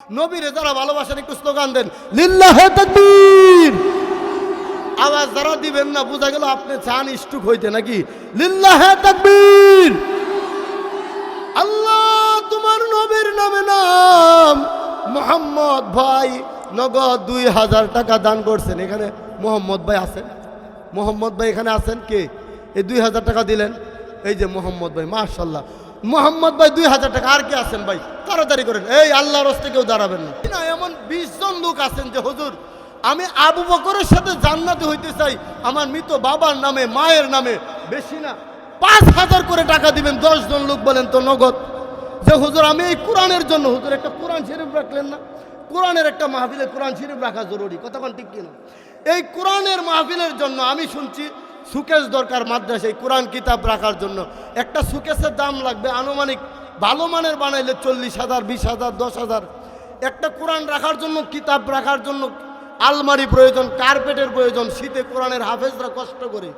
নবীরে যারা ভালোবাসেন, একটু স্লোগান দেন, লিল্লাহে আওয়াজ যারা দিবেন না, বোঝা গেল আপনি চান ইষ্টুক হইতে নাকি? আল্লাহ তোমার নবীর নামে নাম। মোহাম্মদ ভাই নগদ দুই হাজার টাকা দান করছেন। এখানে মোহাম্মদ ভাই আছেন। মোহাম্মদ ভাই এখানে আছেন কে? এই দুই হাজার টাকা দিলেন। এই যে মোহাম্মদ ভাই মার্শাল্লাহ মোহাম্মদ ভাই দুই হাজার টাকা, আর কে আছেন ভাই? তাড়াতাড়ি করেন। এই আল্লাহ রস্তে কেউ দাঁড়াবেন না। এমন বিশ জন লোক আছেন যে, হুজুর, আমি আবু বকরের সাথে জান্নাতে হইতে চাই। আমার মৃত বাবার নামে, মায়ের নামে, বেশি না। পাঁচ হাজার করে টাকা দিবেন, দশ জন লোক বলেন তো নগদ। যে, হুজুর, আমি এই কোরআনের জন্য, হুজুর, একটা কোরআন শরীফ রাখলেন না? কোরআনের একটা মাহফিলে কোরআন শরীফ রাখা জরুরি। কতক্ষণ ঠিক কিনা? এই কোরআনের মাহফিলের জন্য আমি শুনছি সুকেশ দরকার মাদ্রাসায় কোরআন কিতাব রাখার জন্য। একটা সুকেশের দাম লাগবে আনুমানিক ভালো মানের বানাইলে চল্লিশ হাজার, বিশ হাজার, দশ হাজার। একটা কোরআন রাখার জন্য, কিতাব রাখার জন্য আলমারি প্রয়োজন, কার্পেটের প্রয়োজন, শীতে কোরআনের হাফেজরা কষ্ট করে।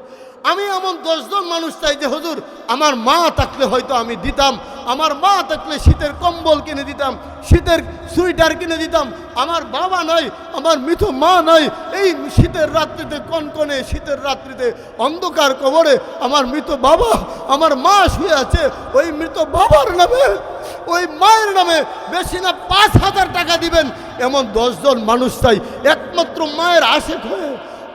আমি এমন দশজন মানুষ চাই যে, হুজুর, আমার মা থাকলে হয়তো আমি দিতাম, আমার মা থাকলে শীতের কম্বল কিনে দিতাম, শীতের সুইটার কিনে দিতাম, আমার বাবা নাই, আমার মৃত মা নাই, এই শীতের রাত্রিতে, কনকনে শীতের রাত্রিতে, অন্ধকার কবরে আমার মৃত বাবা, আমার মা শুয়ে আছে, ওই মৃত বাবার নামে, ওই মায়ের নামে বেশি না পাঁচ হাজার টাকা দিবেন, এমন দশজন মানুষ চাই, একমাত্র মায়ের আশেক হয়ে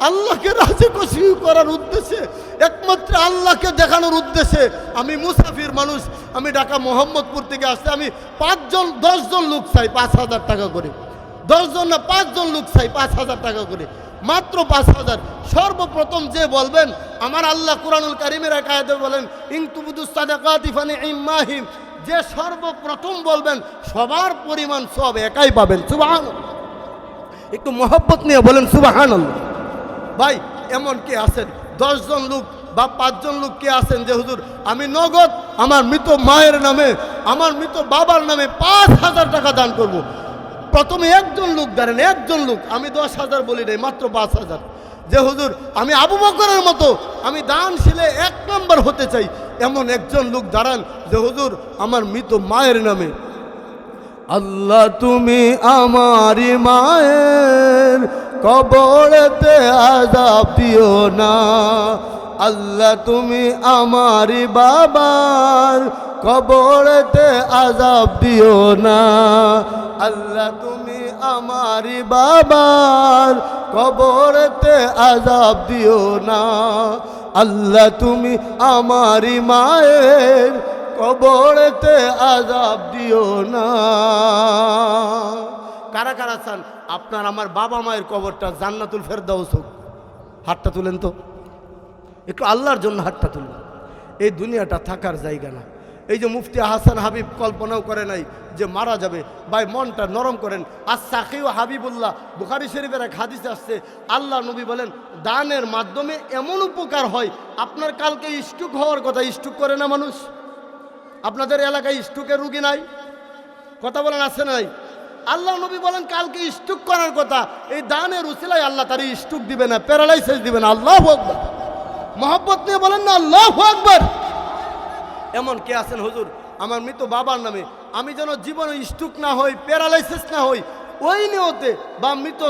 আল্লাহকে রাজি খুশি করার উদ্দেশ্যে, একমাত্র আল্লাহকে দেখানোর উদ্দেশ্যে আমি মুসাফির মানুষ, আমি ঢাকা মোহাম্মদপুর থেকে আসতে আমি পাঁচজন, দশজন লোক চাই পাঁচ হাজার টাকা করে। দশজন না পাঁচজন লোক চাই পাঁচ হাজার টাকা করে। মাত্র পাঁচ হাজার। সর্বপ্রথম যে বলবেন, আমার আল্লাহ কুরআনুল কারিমের একায়তে বলেন ইংতুবুদুস্তাদাকাতিফানি ইম্মাহিম যে সর্বপ্রথম বলবেন, সবার পরিমাণ সব একাই পাবেন। সুবাহান একটু মহব্বত নিয়ে বলেন সুবাহান ভাই, এমন কে আছেন? দশজন লোক বা পাঁচজন লোক কে আছেন যে, হুজুর, আমি নগদ আমার মৃত মায়ের নামে, আমার মৃত বাবার নামে পাঁচ হাজার টাকা দান করব। প্রথমে একজন লোক দাঁড়েন একজন লোক, আমি দশ হাজার বলি নাই, মাত্র পাঁচ হাজার। যে, হুজুর, আমি আবু বকরের মতো, আমি দান শিলে এক নম্বর হতে চাই। এমন একজন লোক দাঁড়ান যে, হুজুর, আমার মৃত মায়ের নামে। আল্লাহ, তুমি আমারি মায়ের কবরেতে আজাব দিও না। আল্লাহ, তুমি আমারি বাবার কবরেতে আজাব দিও না। আল্লাহ, তুমি আমারি বাবার কবরেতে আজাব দিও না। আল্লাহ, তুমি আমারি মায়ের কবরেতে আজাব দিও না। কারা কারা চান আপনার আমার বাবা মায়ের কবরটা জান্নাতুল ফেরদাউস হোক। হাতটা তুলেন তো। একটু আল্লাহর জন্য হাতটা তুলবেন এই দুনিয়াটা থাকার জায়গা না। এই যে মুফতি হাসান হাবিব কল্পনাও করে নাই যে মারা যাবে। ভাই, মনটা নরম করেন। আর সাকিও হাবিবুল্লাহ, বুখারি শরীফের এক হাদিসে আসছে, আল্লাহ নবী বলেন, দানের মাধ্যমে এমন উপকার হয়, আপনার কালকে স্টুক হওয়ার কথা স্টুক করে না মানুষ? আপনাদের এলাকায় স্টুকের রুগী নাই? কথা বলেন আছে নাই? আল্লাহ নবী বলেন, কালকে স্টুক করার কথা, এই দানের উসিলাই আল্লাহ তার স্টুক দিবে না, প্যারালাইসিস দিবে না, আল্লাহ আকবর। মহব্বত নিয়ে বলেন না, আল্লাহ আকবর। এমন কে আছেন হুজুর? আমার মৃত বাবার নামে। আমি যেন জীবনে স্টুক না হই, প্যারালাইসিস না হই, ওই নিয়তে বা মৃত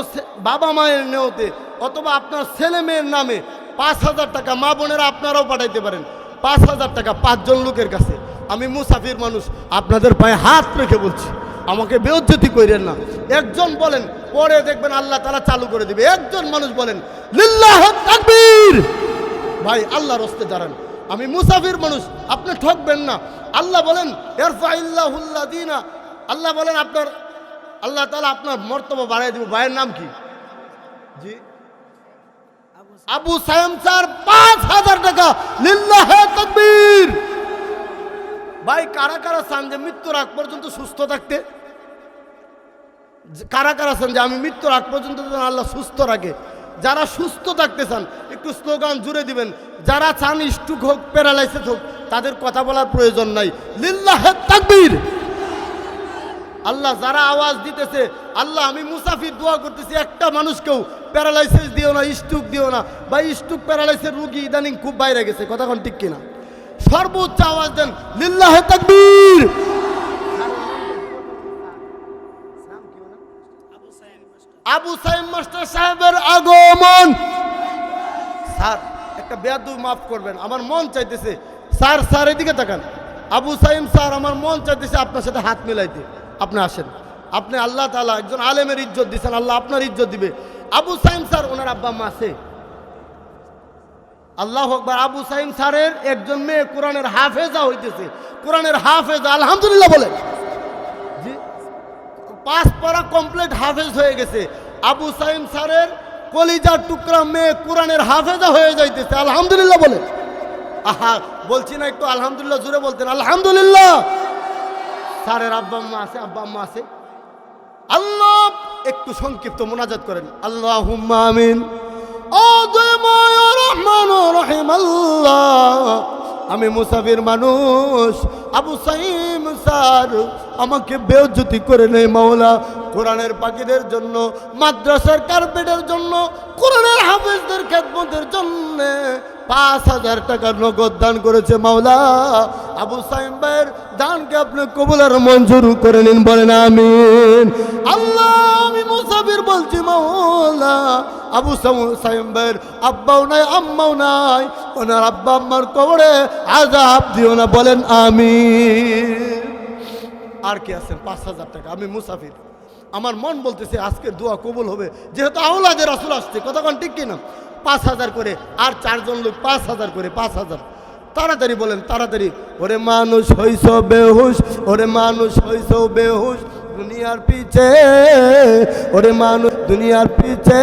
বাবা মায়ের নিয়তে অথবা আপনার ছেলে মেয়ের নামে পাঁচ হাজার টাকা মা বোনেরা আপনারাও পাঠাইতে পারেন। পাঁচ হাজার টাকা পাঁচজন লোকের কাছে। আমি মুসাফির মানুষ, আপনাদের পায়ে হাত রেখে বলছি, আমাকে বেউজ্জতি কইরেন না। একজন বলেন, পরে দেখবেন আল্লাহ তারা চালু করে দিবে। একজন মানুষ বলেন, লিল্লাহ ভাই, আল্লাহর রস্তে দাঁড়ান। আমি মুসাফির মানুষ, আপনি ঠকবেন না। আল্লাহ বলেন এরফা ইল্লাহুল্লাহ দিনা আল্লাহ বলেন, আপনার, আল্লাহ তালা আপনার মর্তব্য বাড়াই দিব। ভাইয়ের নাম কি? জি। আবু সায়াম স্যার, পাঁচ হাজার টাকা। লিল্লাহ ভাই, কারা কারা চান যে মৃত্যুর আগ পর্যন্ত সুস্থ থাকতে? কারা কারা চান যে আমি মৃত্যুর আগ পর্যন্ত যেন আল্লাহ সুস্থ রাখে? যারা সুস্থ থাকতে চান, একটু স্লোগান জুড়ে দিবেন, যারা চান স্টুক হোক, প্যারালাইসিস হোক, তাদের কথা বলার প্রয়োজন নাই। লিল্লাহ তাকবীর! আল্লাহ যারা আওয়াজ দিতেছে, আল্লাহ আমি মুসাফির দোয়া করতেছি, একটা মানুষকেও প্যারালাইসিস দিও না স্টুক দিও না। বা স্টুক প্যারালাইসিস রুগী ইদানিং খুব বাইরে গেছে কথাক্ষণ ঠিক কিনা? সর্বোচ্চ আওয়াজ দেন, লিল্লাহ তাকবীর! আবু সাইম মাস্টার সাহেবের আগমন। স্যার, একটা বেয়াদু মাফ করবেন, আমার মন চাইতেছে। স্যার স্যার, এদিকে তাকান। আবু সাইম স্যার, আমার মন চাইতেছে আপনার সাথে হাত মিলাইতে। আপনি আসেন। আপনি আল্লাহ তাআলা একজন আলেমের ইজ্জত দিচ্ছেন আল্লাহ আপনার ইজ্জত দিবে। আবু সাইম স্যার, ওনার আব্বা আম্মা আছে। আল্লাহ আকবার, আবু সাইম স্যারের একজন মেয়ে কোরআনের হাফেজা হইতেছে। কোরআনের হাফেজা, আলহামদুলিল্লাহ বলেন। পাঁচ পারা কমপ্লিট হাফেজ হয়ে গেছে। আবু সাইম স্যারের কলিজার টুকরা মেয়ে কোরআনের হাফেজা হয়ে যাইতেছে। আলহামদুলিল্লাহ বলে আহা, বলছি না একটু আলহামদুলিল্লাহ জুড়ে বলতেন। আলহামদুলিল্লাহ। স্যারের আব্বা আম্মা আছে, আব্বা আম্মা আছে। আল্লাহ, একটু সংক্ষিপ্ত মোনাজাত করেন। আল্লাহ আমিন। ও রহমান রহিম, আল্লাহ। আমি মুসাফির মানুষ। আবু সাইম, স্যার, আমাকে বেউজ্যোতি করে নেই মাওলা। কোরআনের পাখিদের জন্য, মাদ্রাসার কার্পেটের জন্য, কোরআনের হাফেজদের খেদমতের জন্য। পাঁচ হাজার টাকার নগদ দান করেছে মাওলা আবু সাইম দানকে আপনি কবুল আর মঞ্জুর করে নিন, বলেন আমিন। আল্লাহ, আমি মুসাফির বলছি, মাওলা আবু সাইম ভাইয়ের আব্বাও নাই, আম্মাও নাই, ওনার আব্বা আম্মার কবরে আজাব দিও না, বলেন আমিন। আর কি আছেন? পাঁচ হাজার টাকা, আমি মুসাফির। আমার মন বলতেছে, আজকের দোয়া কবুল হবে। যেহেতু আওলাদের আসল আসছে কতক্ষণ ঠিক কিনা? পাঁচ হাজার করে, আর চারজন লোক পাঁচ হাজার করে, পাঁচ হাজার। তাড়াতাড়ি বলেন, তাড়াতাড়ি। ওরে মানুষ হইস বেহুশ, ওরে মানুষ হইস বেহুশ। দুনিয়ার পিছে, ওরে মানুষ দুনিয়ার পিছে,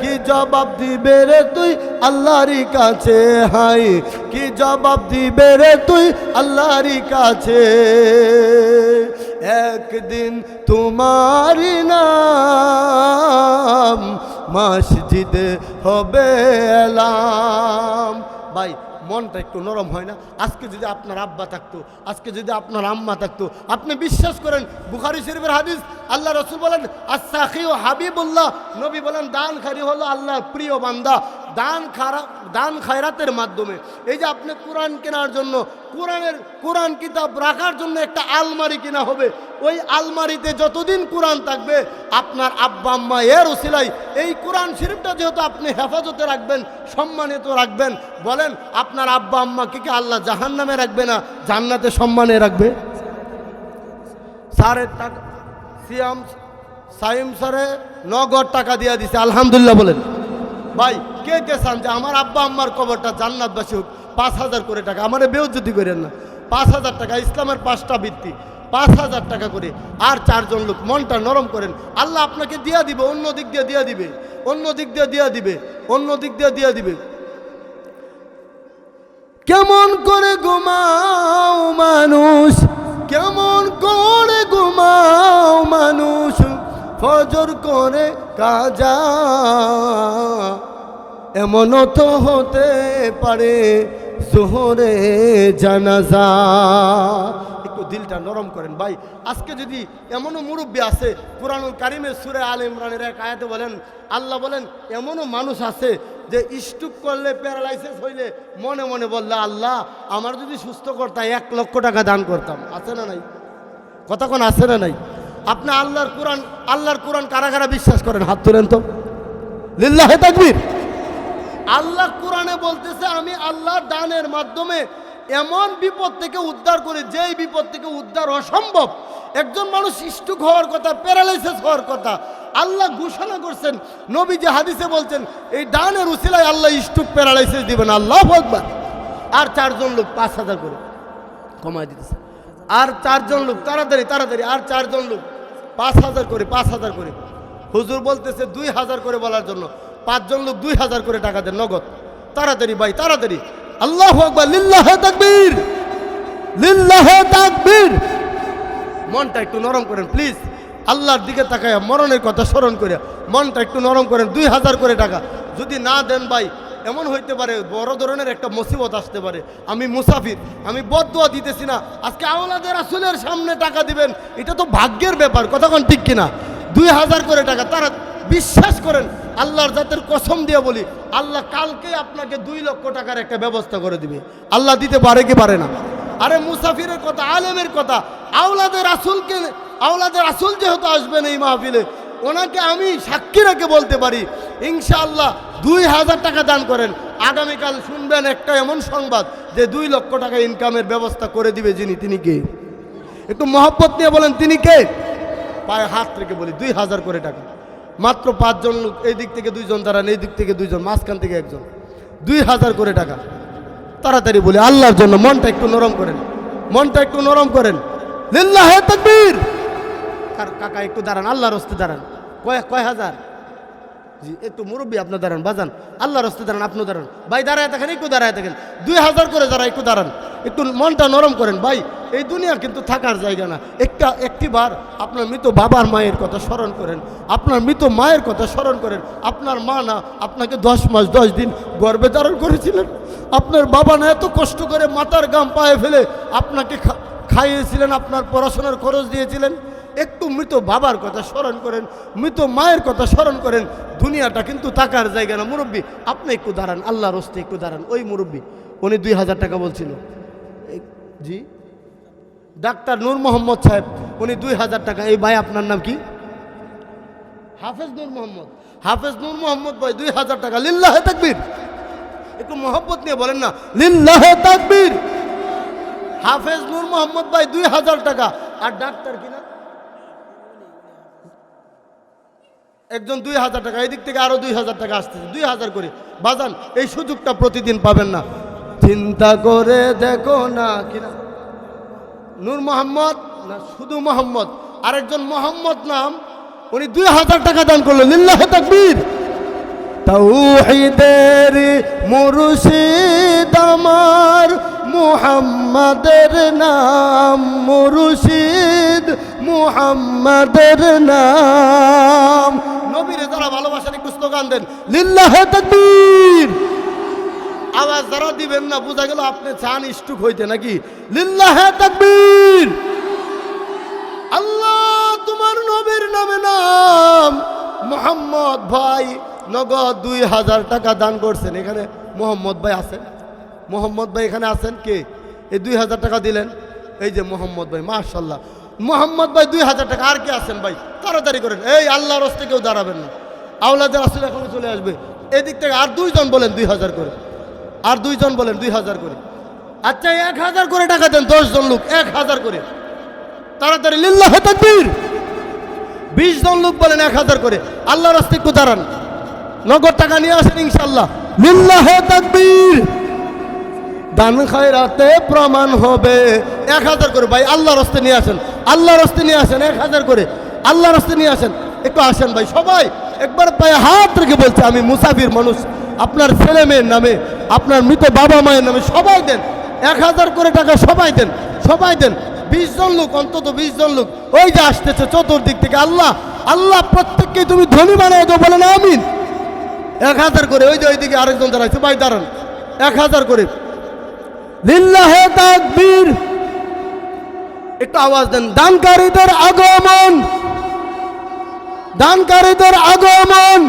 কি জবাব দিবে রে তুই আল্লাহরই কাছে? হাই, কি জবাব দিবে রে তুই আল্লাহরই কাছে? একদিন তোমারি নাম মসজিদে হবে এলাম। ভাই মনটা একটু নরম হয় না। আজকে যদি আপনার আব্বা থাকতো, আজকে যদি আপনার আম্মা থাকতো, আপনি বিশ্বাস করেন, বুখারি শরীফের হাদিস, আল্লাহ রসুল বলেন আসাখি ও হাবিবুল্লাহ। নবী বলেন দান খারি হলো আল্লাহর প্রিয় বান্দা। দান খারা দান খায়রাতের মাধ্যমে। এই যে আপনি কোরআন কেনার জন্য, কোরআনের, কোরআন কিতাব রাখার জন্য একটা আলমারি কিনা হবে। ওই আলমারিতে যতদিন কোরআন থাকবে, আপনার আব্বা, আম্মা, এর ওসিলাই, এই কোরআন শরীফটা যেহেতু আপনি হেফাজতে রাখবেন, সম্মানিত রাখবেন, বলেন আপনার আব্বা আম্মাকে কি আল্লাহ জাহান নামে রাখবে না জান্নাতে সম্মানে রাখবে? স্যারের টাকা সিয়াম সাইম স্যারে নগদ টাকা দিয়ে দিছে, আলহামদুলিল্লাহ বলেন। ভাই, কে কে চান যে আমার আব্বা আম্মার কবরটা জান্নাতবাসী হোক? পাঁচ হাজার করে টাকা। আমার বেউজ্জতি করেন না। পাঁচ হাজার টাকা, ইসলামের পাঁচটা ভিত্তি। পাঁচ হাজার টাকা করে আর চারজন লোক মনটা নরম করেন। আল্লাহ আপনাকে দিয়া দিবে, অন্য দিক দিয়ে দিয়া দিবে। অন্য দিক দিয়ে দিয়া দিবে, অন্য দিক দিয়ে দিয়া দিবে। কেমন করে ঘুমাও মানুষ? কেমন করে ঘুমাও মানুষ? ফজর করে কাজা। এমনও তো হতে পারে জোহরে জানাজা। একটু দিলটা নরম করেন ভাই। আজকে যদি এমনও মুরব্বী আছে, কোরআনুল কারিমের সুরে আল ইমরানের এক আয়াতে বলেন, আল্লাহ বলেন, এমনও মানুষ আছে যে স্টুক করলে প্যারালাইসিস হইলে মনে মনে বললে, আল্লাহ, আমার যদি সুস্থ করতাম এক লক্ষ টাকা দান করতাম। আছে না নাই? কতক্ষণ আছে না নাই? আপনি আল্লাহর কোরআন আল্লাহর কোরআন কারা কারা বিশ্বাস করেন? হাত তুলেন তো। লিল্লাহে তাকবীর। আল্লাহ কোরআনে বলতেছে, আমি আল্লাহর দানের মাধ্যমে এমন বিপদ থেকে উদ্ধার করে, যেই বিপদ থেকে উদ্ধার অসম্ভব। একজন মানুষ স্টুক হওয়ার কথা, প্যারালাইসিস হওয়ার কথা, আল্লাহ ঘোষণা করছেন নবী যে হাদিসে বলছেন, এই দানের উসিলায় আল্লাহ স্টুক প্যারালাইসিস দিবেন, আল্লাহ আকবার। আর চারজন লোক পাঁচ হাজার করে কমায় দিতেছে। আর চারজন লোক, তাড়াতাড়ি তাড়াতাড়ি, আর চারজন লোক পাঁচ হাজার করে, পাঁচ হাজার করে। হুজুর বলতেছে, দুই হাজার করে বলার জন্য। পাঁচজন লোক দুই হাজার করে টাকা দেন, নগদ। তাড়াতাড়ি ভাই, তাড়াতাড়ি। আল্লাহ আকবার, লিল্লাহে মনটা একটু নরম করেন প্লিজ আল্লাহর দিকে তাকায় মরণের কথা স্মরণ করে মনটা একটু নরম করেন, দুই হাজার করে টাকা। যদি না দেন ভাই, এমন হইতে পারে বড় ধরনের একটা মুসিবত আসতে পারে। আমি মুসাফির, আমি বদুয়া দিতেছি না। আজকে আওলাদের আসলের সামনে টাকা দিবেন, এটা তো ভাগ্যের ব্যাপার কতক্ষণ ঠিক কিনা? দুই হাজার করে টাকা, তারা বিশ্বাস করেন আল্লাহর জাতের কসম দিয়ে বলি, আল্লাহ কালকে আপনাকে দুই লক্ষ টাকার একটা ব্যবস্থা করে দিবে। আল্লাহ দিতে পারে কি পারে না? আরে মুসাফিরের কথা, আলেমের কথা, আওলাদের আসুলকে আওলাদের আসুল যেহেতু আসবেন এই মাহফিলে, ওনাকে আমি সাক্ষী রেখে বলতে পারি, ইনশাআল্লাহ দুই হাজার টাকা দান করেন। আগামীকাল শুনবেন একটা এমন সংবাদ যে দুই লক্ষ টাকা ইনকামের ব্যবস্থা করে দিবে যিনি, তিনি কে? একটু মহব্বত নিয়ে বলেন, তিনি কে? পায়ে হাত রেখে বলি, দুই হাজার করে টাকা। মাত্র পাঁচজন লোক, এই দিক থেকে দুইজন দাঁড়ান, এই দিক থেকে দুইজন, মাঝখান থেকে একজন। দুই হাজার করে টাকা। তাড়াতাড়ি বলি, আল্লাহর জন্য মনটা একটু নরম করেন। মনটা একটু নরম করেন। লিল্লাহে তাকবীর। কাকা একটু দাঁড়ান, আল্লাহর হস্তে দাঁড়ান। কয় কয় হাজার? জি, একটু মুরব্বী আপনার দাঁড়ান, বাজান। আল্লাহ হস্তে দাঁড়ান আপনি দাঁড়ান। ভাই, দাঁড়ায় থাকেন, একটু দাঁড়ায় থাকেন। দুই হাজার করে যারা একটু দাঁড়ান, একটু মনটা নরম করেন। ভাই, এই দুনিয়া কিন্তু থাকার জায়গা না। একটা একটি বার আপনার মৃত বাবার মায়ের কথা স্মরণ করেন। আপনার মৃত মায়ের কথা স্মরণ করেন। আপনার মা না, আপনাকে দশ মাস, দশ দিন গর্ভে ধারণ করেছিলেন। আপনার বাবা না এত কষ্ট করে মাথার গাম পায়ে ফেলে আপনাকে খাইয়েছিলেন, আপনার পড়াশোনার খরচ দিয়েছিলেন। একটু মৃত বাবার কথা স্মরণ করেন, মৃত মায়ের কথা স্মরণ করেন, দুনিয়াটা কিন্তু টাকার জায়গা না। মুরব্বী, আপনি একটু দাঁড়ান, আল্লাহর হস্তে একটু দাঁড়ান। ওই মুরব্বী, উনি দুই হাজার টাকা বলছিল। জি? ডাক্তার নূর মোহাম্মদ সাহেব, উনি দুই হাজার টাকা। এই ভাই, আপনার নাম কি? হাফেজ নূর মোহাম্মদ। হাফেজ নূর মোহাম্মদ ভাই, দুই হাজার টাকা। লিল্লাহে তাকবীর। একটু মোহাম্মত নিয়ে বলেন না। লিল্লাহে তাকবীর। হাফেজ নূর মোহাম্মদ ভাই, দুই হাজার টাকা। আর ডাক্তার কিনা একজন দুই হাজার টাকা এই দিক থেকে আরও দুই হাজার টাকা আসতেছে। দুই হাজার করে। বাজান, এই সুযোগটা প্রতিদিন পাবেন না। চিন্তা করে দেখো না কিনা। নূর মোহাম্মদ না শুধু মোহাম্মদ, আরেকজন মোহাম্মদ নাম, উনি দুই হাজার টাকা দান করল লিল্লাহ তাকবীর। তৌহিদের মুর্শিদ আমার, মুহাম্মাদের নাম মুর্শিদ মুহাম্মাদের নাম। নবীরে যারা ভালোবাসেন, একটু স্লোগান দেন। লিল্লাহ তাকবীর। আওয়াজ যারা দিবেন না, বোঝা গেল আপনি চান ইষ্টুক হইতে নাকি। লিল্লাহে তাকবীর। আল্লাহ তোমার নবীর নামে নাম। মোহাম্মদ ভাই নগদ দুই হাজার টাকা দান করছেন। এখানে মোহাম্মদ ভাই আছেন। মোহাম্মদ ভাই এখানে আছেন কে? এই দুই হাজার টাকা দিলেন। এই যে মোহাম্মদ ভাই মার্শাল্লাহ মোহাম্মদ ভাই দুই হাজার টাকা, আর কে আছেন ভাই? তাড়াতাড়ি করেন। এই আল্লাহর রস্তে কেউ দাঁড়াবেন না। আওলাদের আসলে এখন চলে আসবে। এদিক থেকে আর দুইজন বলেন দুই হাজার করে। আর দুইজন বলেন দুই হাজার করে। আচ্ছা এক হাজার করে টাকা দেন দশজন লোক, এক হাজার করে। তাড়াতাড়ি, লিল্লাহ তাকবীর। বিশ জন লোক বলেন এক হাজার করে। আল্লাহ রাস্তে একটু দাঁড়ান। নগদ টাকা নিয়ে আসেন ইনশাল্লাহ লিল্লাহ তাকবীর। দান খায়রাতে প্রমাণ হবে। এক হাজার করে ভাই আল্লাহ রাস্তে নিয়ে আসেন। আল্লাহ রাস্তে নিয়ে আসেন, এক হাজার করে। আল্লাহ রাস্তে নিয়ে আসেন। একটু আসেন ভাই, সবাই একবার পায়ে হাত রেখে বলছে, আমি মুসাফির মানুষ। আপনার ছেলে মেয়ের নামে, আপনার মৃত বাবা মায়ের নামে সবাই দেন। এক হাজার করে টাকা সবাই দেন সবাই দেন। বিশ জন লোক, অন্তত বিশ জন লোক। ওই যে আসতেছে চতুর্দিক থেকে, আল্লাহ আল্লাহ প্রত্যেককে তুমি ধনী বানায় দেবো বলেন আমিন। এক হাজার করে, ওই যে ওইদিকে আরেকজন দাঁড়াইছে, ভাই দাঁড়ান। এক হাজার করে। লিল্লাহে তাকবীর। একটু আওয়াজ দেন। দানকারীদের আগমন। দানকারীদের আগমন।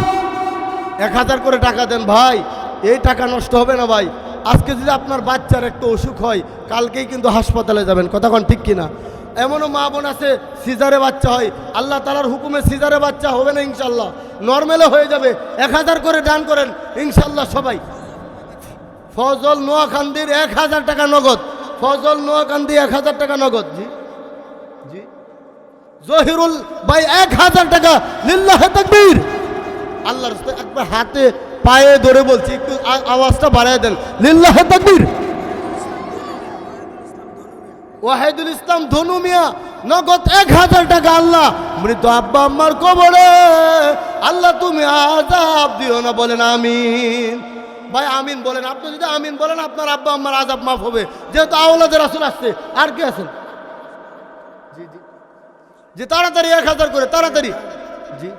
এক হাজার করে টাকা দেন ভাই। এই টাকা নষ্ট হবে না ভাই। আজকে যদি আপনার বাচ্চার একটু অসুখ হয়, কালকেই কিন্তু হাসপাতালে যাবেন। কতক্ষণ ঠিক কিনা? এমনও মা বোন আছে, সিজারে বাচ্চা হয়। আল্লাহ তালার হুকুমে সিজারে বাচ্চা হবে না ইনশাল্লাহ নর্মালে হয়ে যাবে। এক হাজার করে দান করেন ইনশাল্লাহ সবাই। ফজল নোয়াখান্দির এক হাজার টাকা নগদ। ফজল নোয়াখান্দি এক হাজার টাকা নগদ। জি। জি। জহিরুল ভাই এক হাজার টাকা। লিল্লাহ তাকবীর। আল্লাহর একবার হাতে পায়ে ধরে বলছি একটু আওয়াজটা বাড়ায় দেন। লিল্লাহ তাকবীর। ওয়াহিদুল ইসলাম ধনু মিয়া নগদ এক হাজার টাকা আল্লাহ। মৃত আব্বা আম্মার কবরে। আল্লাহ তুমি আজাব দিও না বলেন আমিন। ভাই আমিন বলেন। আপনি যদি আমিন বলেন আপনার আব্বা আম্মার আজাব মাফ হবে। যেহেতু আওলাদের আসল আসছে আর কি আছেন? জি তাড়াতাড়ি, এক হাজার করে, তাড়াতাড়ি। জি।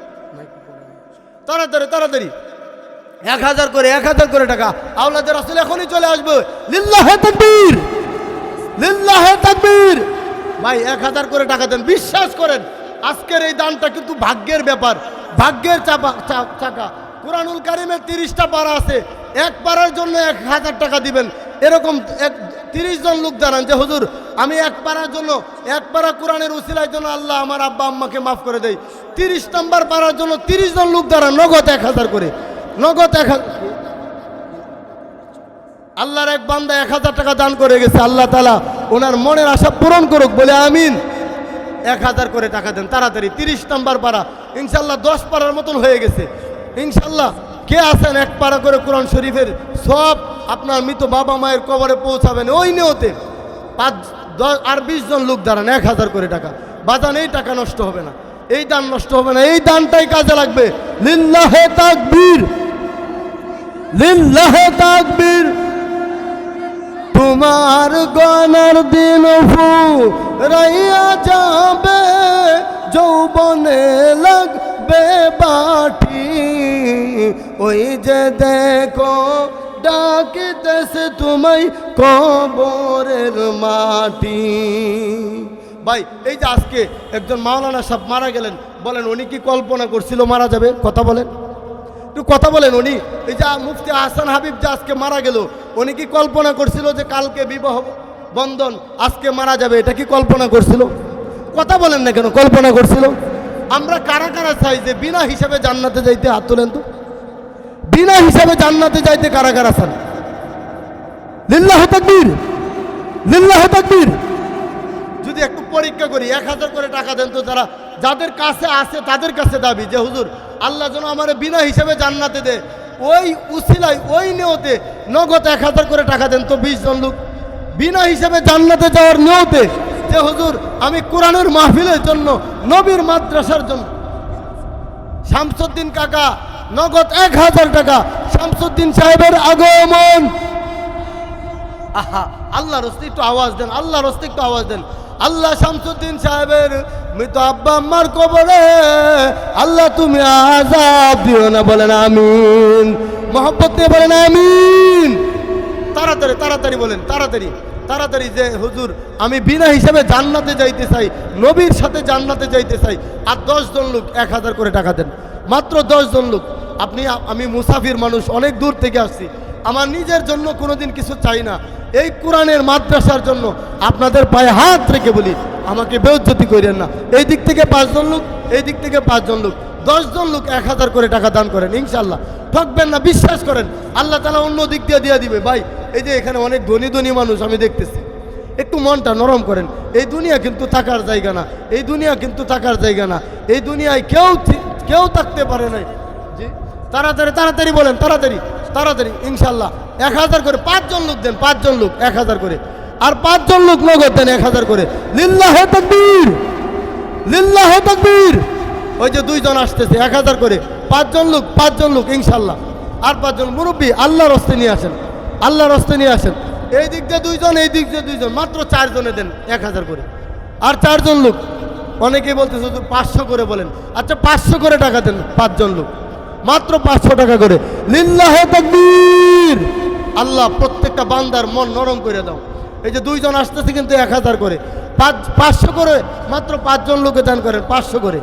তাড়াতাড়ি তাড়াতাড়ি। এক হাজার করে, এক হাজার করে টাকা। আওলাদের আসলে এখনই চলে আসবে। লিল্লাহে তাকবীর। লিল্লাহে তাকবীর। ভাই, এক হাজার করে টাকা দেন। বিশ্বাস করেন, আজকের এই দানটা কিন্তু ভাগ্যের ব্যাপার। ভাগ্যের চাপা চাকা। কোরআনুল কারিমের তিরিশটা পাড়া আছে। এক পাড়ার জন্য এক হাজার টাকা দিবেন। এরকম এক তিরিশ জন লোক দাঁড়ান যে, হুজুর, আমি এক পাড়ার জন্য, এক পাড়া কোরআনের উসিলার জন্য আল্লাহ আমার আব্বা আম্মাকে মাফ করে দেয়। তিরিশ নম্বর পাড়ার জন্য তিরিশ জন লোক দাঁড়ান, নগদ এক হাজার করে। নগদ এক হাজার আল্লাহর এক বান্দা এক হাজার টাকা দান করে গেছে, আল্লাহ তালা ওনার মনের আশা পূরণ করুক, বলে আমিন। এক হাজার করে টাকা দেন, তাড়াতাড়ি, তিরিশ নম্বর পাড়া ইনশাল্লাহ দশ পাড়ার মতন হয়ে গেছে। ইনশাল্লাহ, কে আছেন এক পাড়া করে কোরআন শরীফের সব আপনার মৃত বাবা মায়ের কবরে পৌঁছাবেন ওই নিয়তে। পাঁচ, দশ আর বিশ জন লোক দাঁড়ান, এক হাজার করে টাকা। বাজান, এই টাকা নষ্ট হবে না। এই দান নষ্ট হবে না, এই দানটাই কাজে লাগবে। তোমার গনার দিন রাইয়া যাবে, যৌবনে লাগবে বাটি। ওই যে দেখো ডাকিতেছে তোমায় কবরের মাটি। ভাই, এই যে আজকে একজন মাওলানা সাহেব মারা গেলেন, বলেন উনি কি কল্পনা করছিল মারা যাবে? কথা বলেন। একটু কথা বলেন উনি। এই যে মুফতি হাসান হাবিব যে আজকে মারা গেল, উনি কি কল্পনা করছিল যে কালকে বিবাহ বন্ধন আজকে মারা যাবে? এটা কি কল্পনা করছিল? কথা বলেন না কেন, কল্পনা করছিল? আমরা কারা কারা চাই যে বিনা হিসাবে জান্নাতে যাইতে হাত তোলেন তো? বিনা হিসাবে জান্নাতে যাইতে কারা কারা চান? লিল্লাহ তাকবীর লিল্লাহ তাকবীর। যদি একটু পরীক্ষা করি, এক হাজার করে টাকা দেন তো যারা, যাদের কাছে আছে তাদের কাছে দাবি যে, হুজুর, আল্লাহ যেন আমার বিনা হিসেবে জান্নাতে দে। ওই উসিলাই ওই নিয়তে নগদ এক হাজার করে টাকা দেন তো বিশ জন লোক। বিনা হিসেবে জান্নাতে যাওয়ার নিয়তে যে হুজুর, আমি কোরআনের মাহফিলের জন্য, নবীর মাদ্রাসার জন্য। শামসুদ্দিন কাকা, নগদ এক হাজার টাকা। শামসুদ্দিন সাহেবের আগমন। আহা, আল্লাহর একটু আওয়াজ দেন, আল্লাহর একটু আওয়াজ দেন। আল্লাহ শামসুদ্দিন সাহেবের মৃত আব্বা আম্মার কবরে, আল্লাহ তুমি আজাদ দিও না, বলেন আমিন। মোহাম্মত দিয়ে বলেন আমিন। তাড়াতাড়ি তাড়াতাড়ি বলেন, তাড়াতাড়ি। তাড়াতাড়ি যে, হুজুর, আমি বিনা হিসাবে জান্নাতে যাইতে চাই, নবীর সাথে জান্নাতে যাইতে চাই, আর দশ জন লোক এক হাজার করে টাকা দেন। মাত্র দশ জন লোক। আপনি আমি মুসাফির মানুষ, অনেক দূর থেকে আসছি। আমার নিজের জন্য কোনোদিন কিছু চাই না। এই কোরআনের মাদ্রাসার জন্য আপনাদের পায়ে হাত রেখে বলি, আমাকে বেউজ্জতি করেন না। এই দিক থেকে পাঁচজন লোক, এই দিক থেকে পাঁচজন লোক। দশজন লোক এক হাজার করে টাকা দান করেন ইনশাল্লাহ ঠকবেন না, বিশ্বাস করেন, আল্লাহ তালা অন্য দিক দিয়ে দিয়ে দিবে। ভাই, এই যে এখানে অনেক ধনী ধনী মানুষ, আমি দেখতেছি। একটু মনটা নরম করেন। এই দুনিয়া কিন্তু থাকার জায়গা না, এই দুনিয়া কিন্তু থাকার জায়গা না। এই দুনিয়ায় কেউ কেউ থাকতে পারে নাই। জি, তাড়াতাড়ি তাড়াতাড়ি বলেন, তাড়াতাড়ি তাড়াতাড়ি ইনশাল্লাহ এক হাজার করে পাঁচজন লোক দেন, পাঁচজন লোক, এক হাজার করে। আর পাঁচজন লোক নগদ দেন, এক হাজার করে। লিল্লাহে তাকবীর লিল্লাহে তাকবীর। ওই যে দুইজন আসতেছে, এক হাজার করে। পাঁচজন লোক পাঁচজন লোক, ইনশাল্লাহ। আর পাঁচজন মুরব্বী আল্লাহর হস্তে নিয়ে আসেন। আল্লাহর হস্তে নিয়ে আসেন। এই দিক দিয়ে দুইজন, এই দিক দিয়ে দুইজন, মাত্র চারজনে দেন, এক হাজার করে। আর চারজন লোক, অনেকেই বলতেছে, হুজুর, পাঁচশো করে বলেন। আচ্ছা পাঁচশো করে টাকা দেন পাঁচজন লোক। মাত্র পাঁচশো টাকা করে। লিল্লাহে তাকবীর! আল্লাহ, প্রত্যেকটা বান্দার মন নরম করে দাও। এই যে দুইজন আসতেছে কিন্তু এক হাজার করে। পাঁচ, পাঁচশো করে, মাত্র পাঁচজন লোকে দান করেন, পাঁচশো করে।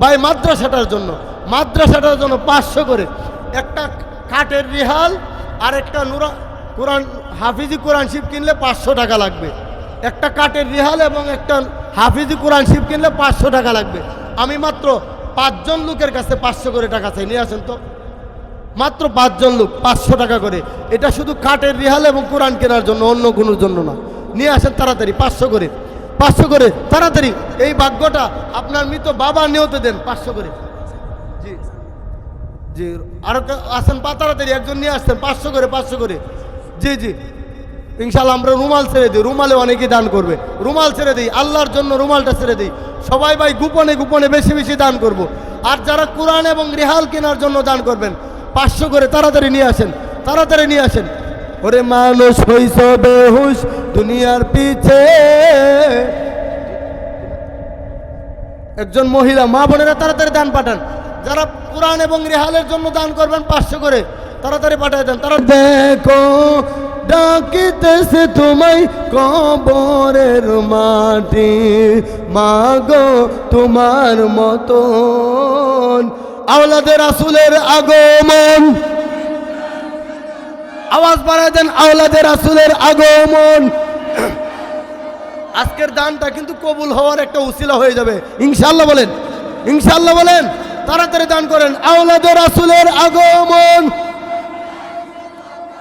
ভাই, মাদ্রাসাটার জন্য। মাদ্রাসাটার জন্য পাঁচশো করে। একটা কাঠের রিহাল আর একটা নুরা কোরআন হাফিজি কোরআন শিব কিনলে পাঁচশো টাকা লাগবে। একটা কাঠের রিহাল এবং একটা হাফিজি কোরআন শিব কিনলে পাঁচশো টাকা লাগবে। আমি মাত্র পাঁচজন লোকের কাছে পাঁচশো করে টাকা চাই। নিয়ে আসেন তো। মাত্র পাঁচজন লোক, পাঁচশো টাকা করে। এটা শুধু কাঠের রিহাল এবং কোরআন কেনার জন্য, অন্য কোনোর জন্য না। নিয়ে আসেন তাড়াতাড়ি, পাঁচশো করে। পাঁচশো করে। তাড়াতাড়ি, এই ভাগ্যটা আপনার মৃত বাবা নিয়তে দেন পাঁচশো করে। জি। জি, আরও কে- আসেন পা তাড়াতাড়ি, একজন নিয়ে আসছেন পাঁচশো করে পাঁচশো করে। জি জি। ইনশাল্লাহ আমরা রুমাল ছেড়ে দিই, রুমালে অনেকে দান করবে। রুমাল ছেড়ে দিই, আল্লাহর জন্য রুমালটা ছেড়ে দিই। সবাই ভাই গোপনে গোপনে বেশি বেশি দান করব। আর যারা কোরআন এবং রেহাল কেনার জন্য দান করবেন, পাঁচশো করে তাড়াতাড়ি নিয়ে আসেন, তাড়াতাড়ি নিয়ে আসেন। ওরে মানুষ হইস বেহুশ, দুনিয়ার পিছে। একজন মহিলা, মা বোনেরা তাড়াতাড়ি দান পাঠান। যারা কোরআন এবং রেহালের জন্য দান করবেন পাঁচশো করে, তাড়াতাড়ি পাঠিয়ে দেন। তারা দেখো, ডাকিতেছে তোমায় কবরের মাটি। মাগো, তোমার মতন। আওলাদের আসুলের আগমন। আওয়াজ বাড়ায় দেন আওলাদের আসুলের আগমন। আজকের দানটা কিন্তু কবুল হওয়ার একটা উসিলা হয়ে যাবে। ইনশাল্লাহ বলেন ইনশাল্লাহ বলেন, তাড়াতাড়ি দান করেন, আওলাদের রাসূলের আগমন।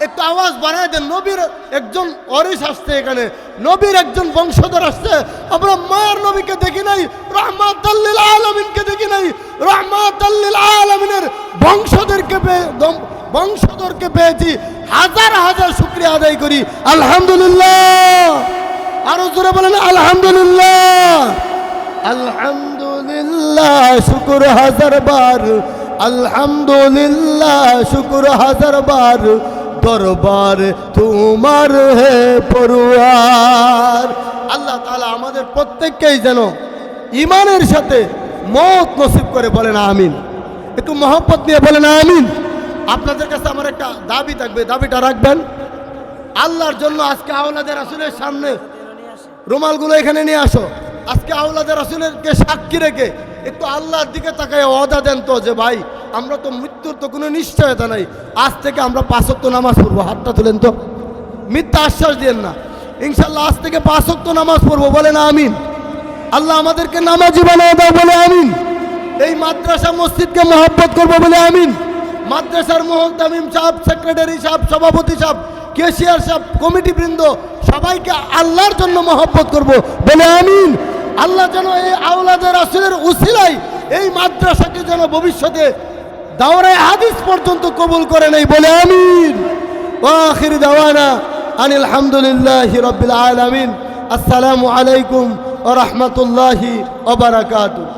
একটু আওয়াজ বাড়ায় দেন, নবীর একজন অরিস আসছে এখানে, নবীর একজন বংশধর আসছে। আমরা মায়ের নবীকে দেখি নাই রহমাতাল্লিল আলমিনকে দেখি নাই রহমাতাল্লিল আলমিনের বংশধরকে বংশধরকে পেয়েছি, হাজার হাজার শুক্রিয়া আদায় করি। আলহামদুলিল্লাহ। আরও জোরে বলেন, আলহামদুলিল্লাহ। আলহামদুলিল্লাহ, শুকুর হাজার বার। আলহামদুলিল্লাহ, শুকুর হাজার বার। দরবার তোমার হে পড়ুয়ার আল্লাহ তাআলা আমাদের প্রত্যেককেই যেন ইমানের সাথে মত নসিব করে বলেন, আমিন। একটু মহব্বত নিয়ে বলেন, আমিন। আপনাদের কাছে আমার একটা দাবি থাকবে, দাবিটা রাখবেন। আল্লাহর জন্য আজকে আওলাদের আসলের সামনে রুমালগুলো এখানে নিয়ে আসো। আজকে আওলাদের রাসুলেরকে সাক্ষী রেখে একটু আল্লাহর দিকে তাকায় অদা দেন তো যে, ভাই, আমরা তো মৃত্যুর তো কোনো নিশ্চয়তা নাই। আজ থেকে আমরা পাঁচক্ত নামাজ পড়ব। হাতটা তুলেন তো। মিথ্যা আশ্বাস দিয়েন না। ইনশাল্লাহ আজ থেকে পাঁচক্ত নামাজ পড়ব বলে না আমিন। আল্লাহ আমাদেরকে নামাজি বানায় দাও, বলে আমিন। এই মাদ্রাসা মসজিদকে মহব্বত করব, বলে আমিন। মাদ্রাসার মোহতামিম সাহেব সেক্রেটারি সাহেব, সভাপতি সাহেব, কেশিয়ার সাহেব কমিটি বৃন্দ, সবাইকে আল্লাহর জন্য মহব্বত করব। বলে আমিন। আল্লাহ যেন এই আওলাদের আসলের উসিলাই এই মাদ্রাসাকে যেন ভবিষ্যতে দাওরায় হাদিস পর্যন্ত কবুল করে নেই। বলে আমিন। ওয়াখির দাওয়ানা আনিল হামদুলিল্লাহ রবিল আলামিন। আসসালামু আলাইকুম ওয়া রাহমাতুল্লাহি ওয়া বারাকাতুহু।